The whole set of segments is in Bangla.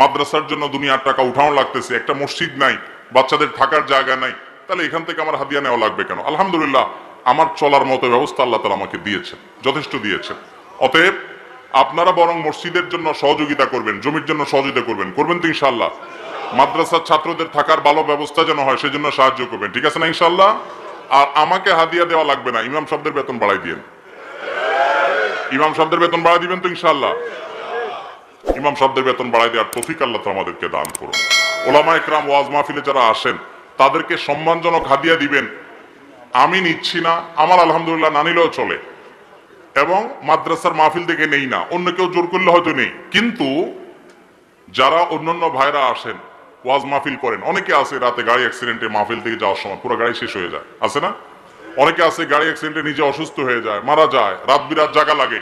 মাদ্রাসার জন্য দুনিয়ার টাকা উঠানো লাগতেছে, একটা মসজিদ নাই, বাচ্চাদের থাকার জায়গা নাই, তাহলে এখান থেকে আমার হাদিয়া নেওয়া লাগবে কেন? আলহামদুলিল্লাহ, আমার চলার মতো ব্যবস্থা আল্লাহ তালা আমাকে দিয়েছেন, যথেষ্ট দিয়েছেন। অতএব, আপনারা বরং মসজিদের জন্য সহযোগিতা করবেন, জমির জন্য সহযোগিতা করবেন করবেন তো ইনশাল্লাহ মাদ্রাসার ছাত্রদের থাকার ভালো ব্যবস্থা যেন হয়, সেজন্য সাহায্য করবেন, ঠিক আছে না ইনশাল্লাহ আর আমাকে হাদিয়া দেওয়া লাগবে না, ইমাম শব্দের বেতন বাড়াই দিন ইমাম শব্দের বেতন বাড়াই দিবেন তো ইনশাল্লাহ ইমাম শব্দের বেতন বাড়াই দেওয়ার তফিক আল্লাহ তো আমাদেরকে দান করুন। ওলামা একরাম ওয়াজ মাহফিলে যারা আসেন, তাদেরকে সম্মানজনক হাদিয়া দিবেন, আমি নিচ্ছি না, আমার আলহামদুলিল্লাহ না নিলেও চলে। এবং মাদ্রাসার মাহফিল থেকে নেই না, অন্য কেউ জোর করলে হয়তো নেই। কিন্তু যারা অন্যান্য ভাইরা আসেন, ওয়াজ মাহফিল করেন, অনেকে আছে রাতে গাড়ি অ্যাক্সিডেন্টে মাহফিল থেকে যাওয়ার সময়, পুরো গাড়ি শেষ হয়ে যায়। আছে না? অনেকে আছে গাড়ি অ্যাক্সিডেন্টে নিজে অসুস্থ হয়ে যায়, মারা যায়, রাত বিরাত জায়গা লাগে।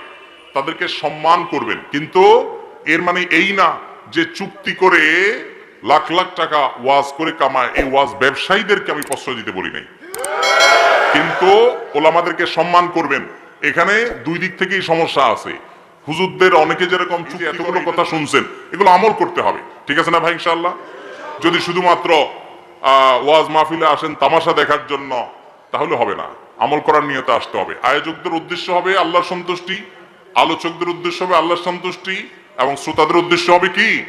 তাদেরকে সম্মান করবেন, কিন্তু এর মানে এই না যে চুক্তি করে লাখ লাখ টাকা ওয়াজ করে কামায়। এই ওয়াজ ব্যবসায়ীদেরকে আমি প্রশ্রয় দিতে বলি নাই। কিন্তু ওলামাদেরকে সম্মান করবেন। এখানে দুই দিক থেকেই সমস্যা আছে। হুজুরদের অনেকে যেরকম চুক্তি এতগুলো কথা শুনছেন এগুলো আমল করতে হবে। ঠিক আছে না ভাই ইনশাল্লাহ যদি শুধুমাত্র আহ, ওয়াজ মাহফিলে আসেন তামাশা দেখার জন্য তাহলে হবে না। আমল করার নিয়তে আসতে হবে। আয়োজকদের উদ্দেশ্য হবে আল্লাহর সন্তুষ্টি আলোচকদের উদ্দেশ্য হবে আল্লাহর সন্তুষ্টি এবং শ্রোতাদের উদ্দেশ্য হবে কি?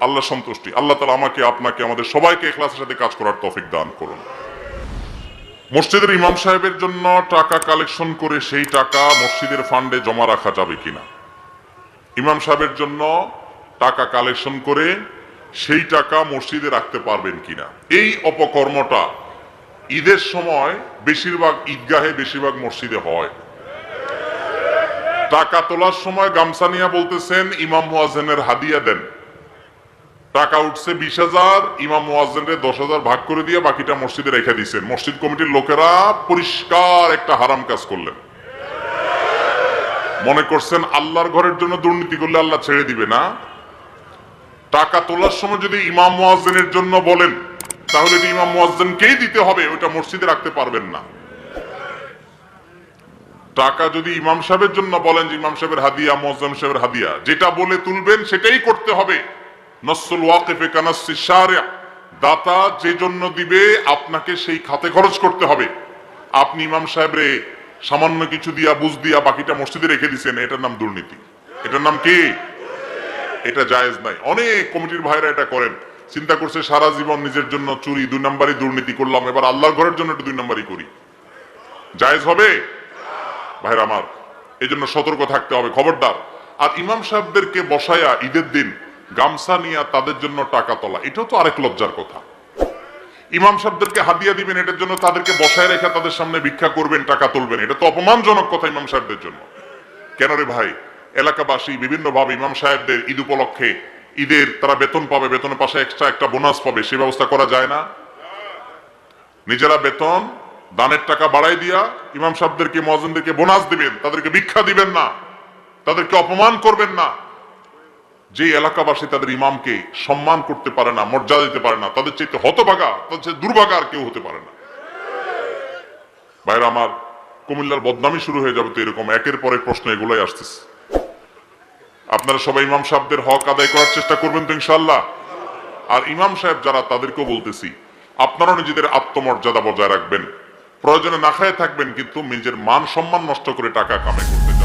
আল্লাহ সন্তুষ্টি। আল্লাহ তালা আমাকে, আপনাকে, আমাদের সবাইকে এখলাসের সাথে কাজ করার তৌফিক দান করুন। মসজিদের ইমাম সাহেবের জন্য টাকা কালেকশন করে সেই টাকা মসজিদের ফান্ডে জমা রাখা যাবে কিনা? ইমাম সাহেবের জন্য টাকা কালেকশন করে সেই টাকা মসজিদে রাখতে পারবেন কিনা? এই অপকর্মটা ঈদের সময় বেশিরভাগ ঈদগাহে বেশিরভাগ মসজিদে হয়। টাকা তোলার সময় গামছা নিয়া বলতেছেন, ইমাম মুয়াজ্জেনের হাদিয়া দেন। টাকা উঠছে বিশ হাজার, ইমাম মুয়াজ্জেনরে দশ হাজার ভাগ করে দিয়ে বাকিটা মসজিদে রেখে দিয়েছেন। মসজিদ কমিটির লোকেরা পরিষ্কার একটা হারাম কাজ করলেন। মনে করছেন আল্লাহর ঘরের জন্য দুর্নীতি করলে আল্লাহ ছেড়ে দিবে না? টাকা তোলার সময় যদি ইমাম মুয়াজ্জেনের জন্য বলেন, তাহলে এটি ইমাম মুয়াজ্জেনকেই দিতে হবে, ওটা মসজিদে রাখতে পারবেন না। টাকা যদি ইমাম সাহেবের জন্য বলেন যে ইমাম সাহেবের হাদিয়া, মুয়াজ্জেম সাহেবের হাদিয়া, যেটা বলে তুলবেন সেটাই করতে হবে। নসল ওয়াকিফে কানাসি দাতা যে জন্য দিবে আপনাকে সেই খাতে খরচ করতে হবে। আপনি ইমাম সাহেব রে সামান্য কিছু দিয়া, বুঝ দিয়া বাকিটা মসজিদে রেখে দিছেন, এটার নাম দুর্নীতি। এটার নাম কি? এটা জায়েজ নাই। অনেক কমিটির ভাইরা এটা করেন। চিন্তা করছে সারা জীবন নিজের জন্য চুরি, দুই নাম্বারই দুর্নীতি করলাম, এবার আল্লাহর ঘরের জন্য একটু দুই নাম্বারই করি। জায়েজ হবে? ভাইরা আমার এই জন্য সতর্ক থাকতে হবে, খবরদার। আর ইমাম সাহেবদেরকে বসায়া ঈদের দিন গামছা নিয়ে তাদের জন্য টাকা তোলা, এটাও তো আরেক লজ্জার কথা। ইমাম সাহেবদেরকে হাদিয়া দিবেন, এটার জন্য তাদেরকে বসায় রেখে তাদের সামনে ভিক্ষা করবেন, টাকা তুলবেন, এটা তো অপমানজনক কথা ইমাম সাহেবদের জন্য। কেন রে ভাই, এলাকাবাসী বিভিন্ন ভাবে ইমাম সাহেবদের ঈদ উপলক্ষে ঈদের, তারা বেতন পাবে, বেতনের পাশে এক্সট্রা একটা বোনাস পাবে, সে ব্যবস্থা করা যায় না? নিজেরা বেতন দানের টাকা বাড়াই দিয়া ইমাম সাহেবদেরকে মহাজনদেরকে বোনাস দিবেন, তাদেরকে ভিক্ষা দিবেন না, তাদেরকে অপমান করবেন না। যে এলাকাবাসী তাদের ইমামকে সম্মান করতে পারে না, মর্যাদা দিতে পারে না, তাদের চাইতে হতভাগা, তাদের চাইতে দুর্ভাগা আর কেউ হতে পারে না। বাইরে আমার কুমিল্লার বদনামি শুরু হয়ে যাবে তো এরকম একের পর প্রশ্ন এগুলোই আসতেছে। আপনারা সবাই ইমাম সাহেবদের হক আদায় করার চেষ্টা করবেন তো ইনশাল্লাহ আর ইমাম সাহেব যারা, তাদেরকেও বলতেছি, আপনারাও নিজেদের আত্মমর্যাদা বজায় রাখবেন। প্রয়োজনে না খায় থাকবেন কিন্তু নিজের মান সম্মান নষ্ট করে টাকা কামাই করতে